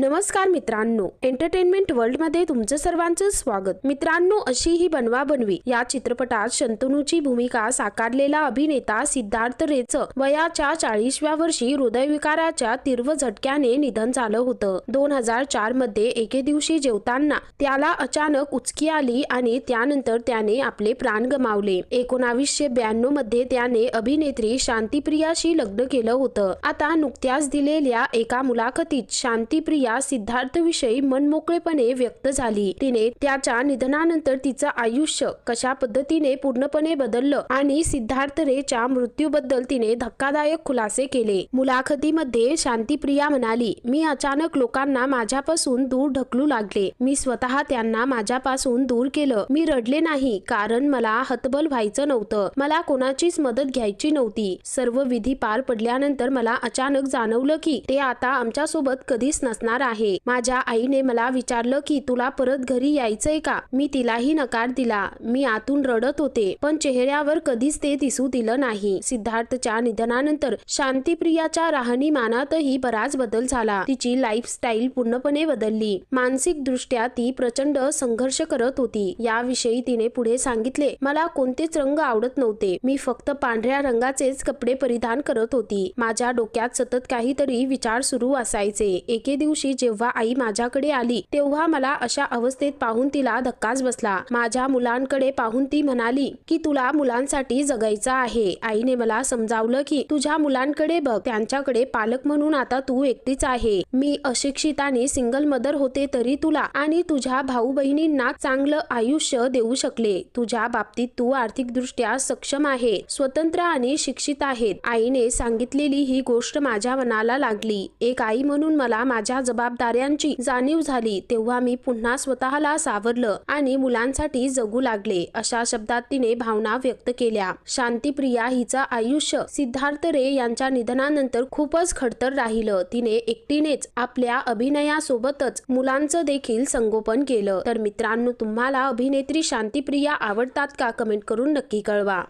नमस्कार मित्रांनो एंटरटेनमेंट वर्ल्डमध्ये तुमचं सर्वांचं स्वागत. मित्रांनो अशी ही बनवा बनवी या चित्रपटात शंतनूची भूमिका साकारलेला अभिनेता सिद्धार्थ रेच वयाच्या चाळीसव्या वर्षी हृदयविकाराच्या तीव्र झटक्याने निधन झालं होतं. दोन हजार चारमध्ये एके दिवशी जेवताना त्याला अचानक उचकी आली आणि त्यानंतर त्याने आपले प्राण गमावले. एकोणावीसशे ब्याण्णवमध्ये त्याने अभिनेत्री शांतीप्रियाशी लग्न केलं होतं. आता नुकत्याच दिलेल्या एका मुलाखतीत शांतीप्रिया या सिद्धार्थविषयी मनमोकळेपणे व्यक्त झाली. तिने त्याच्या निधनानंतर तिचं आयुष्य कशा पद्धतीने पूर्णपणे बदललं आणि सिद्धार्थ रेच्या मृत्यूबद्दल तिने धक्कादायक खुलासे केले. मुलाखतीमध्ये शांतीप्रिया म्हणाली मी अचानक लोकांना माझ्यापासून दूर ढकलू लागले. मी स्वतः त्यांना माझ्यापासून दूर केलं. मी रडले नाही कारण मला हतबल व्हायचं नव्हतं. मला कोणाचीच मदत घ्यायची नव्हती. सर्व विधी पार पडल्यानंतर मला अचानक जाणवलं की ते आता आमच्यासोबत कधीच नसणार आहे. माझ्या आईने मला विचारलं की तुला परत घरी यायचंय का? मी तिलाही नकार दिला. मी आतून रडत होते पण चेहऱ्यावर कधीच ते दिसू दिलं नाही. सिद्धार्थच्या निधनानंतर शांतीप्रियाच्या राहणीमानातही बराच बदल झाला. तिची लाईफस्टाईल पूर्णपणे बदलली. मानसिक दृष्ट्या ती प्रचंड संघर्ष करत होती. याविषयी तिने पुढे सांगितले मला कोणतेच रंग आवडत नव्हते. मी फक्त पांढऱ्या रंगाचेच कपडे परिधान करत होती. माझ्या डोक्यात सतत काहीतरी विचार सुरू असायचे. एके दिवशी दिवशी जेव्हा आई माझ्याकडे आली तेव्हा मला अशा अवस्थेत पाहून तिला धक्काच बसला. माझ्या मुलांकडे पाहून ती म्हणाली की तुला मुलांसाठी जगायचं आहे. आईने मला समजावलं की तुझ्या मुलांकडे बघ त्यांच्याकडे पालक म्हणून आता तू एकटीच आहे. मी अशिक्षित आणि सिंगल मदर होते तरी तुला आणि तुझ्या भाऊ बहिणींना चांगलं आयुष्य देऊ शकले. तुझ्या बाबतीत तू आर्थिकदृष्ट्या सक्षम आहे स्वतंत्र आणि शिक्षित आहेत. आईने सांगितलेली ही गोष्ट माझ्या मनाला लागली. एक आई म्हणून मला माझ्या जबाबदाऱ्यांची जाणीव झाली तेव्हा मी पुन्हा स्वतःला सावरलं आणि मुलांसाठी जगू लागले अशा शब्दात तिने भावना व्यक्त केल्या. शांतीप्रिया हिचं आयुष्य सिद्धार्थ रे यांच्या निधनानंतर खूपच खडतर राहिलं. तिने एकटीनेच आपल्या अभिनयासोबतच मुलांचं देखील संगोपन केलं. तर मित्रांनो तुम्हाला अभिनेत्री शांतीप्रिया आवडतात का? कमेंट करून नक्की कळवा.